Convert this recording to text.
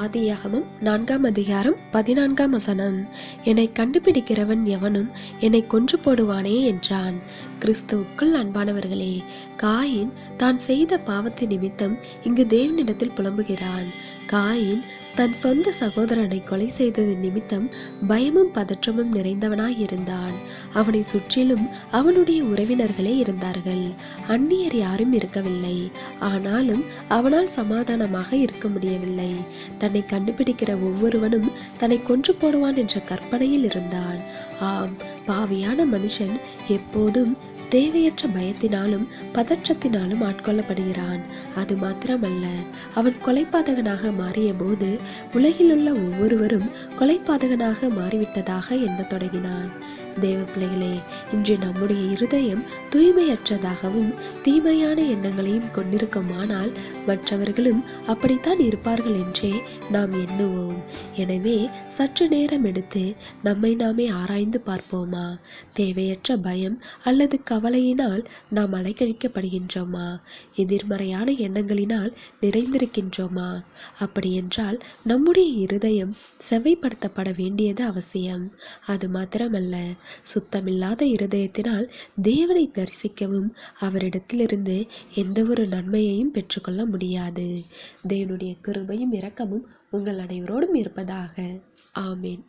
ஆதியாகமம் நான்காம் அதிகாரம் பதினான்காம் வசனம். என்னை கண்டுபிடிக்கிறவன் எவனும் என்னை கொன்று போடுவானே என்றான். கிறிஸ்துவுக்குள் அன்பானவர்களே காயின் தான் செய்த பாவத்தை நிமித்தம் இங்கு தேவனிடத்தில் புலம்புகிறான். காயின் தன் சொந்த சகோதரனை கொலை செய்தது நிமித்தம் பயமும் பதற்றமும் நிறைந்தவனாய் இருந்தான் அவனை சுற்றிலும் அவனுடைய உறவினர்களே இருந்தார்கள். அந்நியர் யாரும் இருக்கவில்லை. ஆனாலும் அவனால் சமாதானமாக இருக்க முடியவில்லை. தன்னை கண்டுபிடிக்கிற ஒவ்வொருவனும் தன்னை கொன்று போடுவான் என்ற கற்பனையில் இருந்தான். ஆம் பாவியான மனுஷன் எப்போதும் தேவையற்ற பயத்தினாலும் பதற்றத்தினாலும் ஆட்கொள்ளப்படுகிறான். அது மாத்திரமல்ல அவன் கொலைபாதகனாக மாறிய போது உலகிலுள்ள ஒவ்வொருவரும் கொலைபாதகனாக மாறிவிட்டதாக எண்ணத் தொடங்கினான். தேவ பிள்ளைகளே இன்று நம்முடைய இருதயம் தூய்மையற்றதாகவும் தீமையான எண்ணங்களையும் கொண்டிருக்குமானால் மற்றவர்களும் அப்படித்தான் இருப்பார்கள் என்றே நாம் எண்ணுவோம். எனவே சற்று நேரம் எடுத்து நம்மை நாமே ஆராய்ந்து பார்ப்போமா? தேவையற்ற பயம் அல்லது கவலையினால் நாம் அலைக்கழிக்கப்படுகின்றோமா எதிர்மறையான எண்ணங்களினால் நிறைந்திருக்கின்றோமா? அப்படியென்றால் நம்முடைய இருதயம் செவ்வைப்படுத்தப்பட வேண்டியது அவசியம். அது மாத்திரமல்ல சுத்தமில்லாத இருதயத்தினால் தேவனை தரிசிக்கவும் அவரிடத்திலிருந்து எந்த ஒரு நன்மையையும் பெற்றுக்கொள்ள முடியாது. தேவனுடைய கிருபையும் இரக்கமும் உங்கள் அனைவரோடும் இருப்பதாக. ஆமேன்.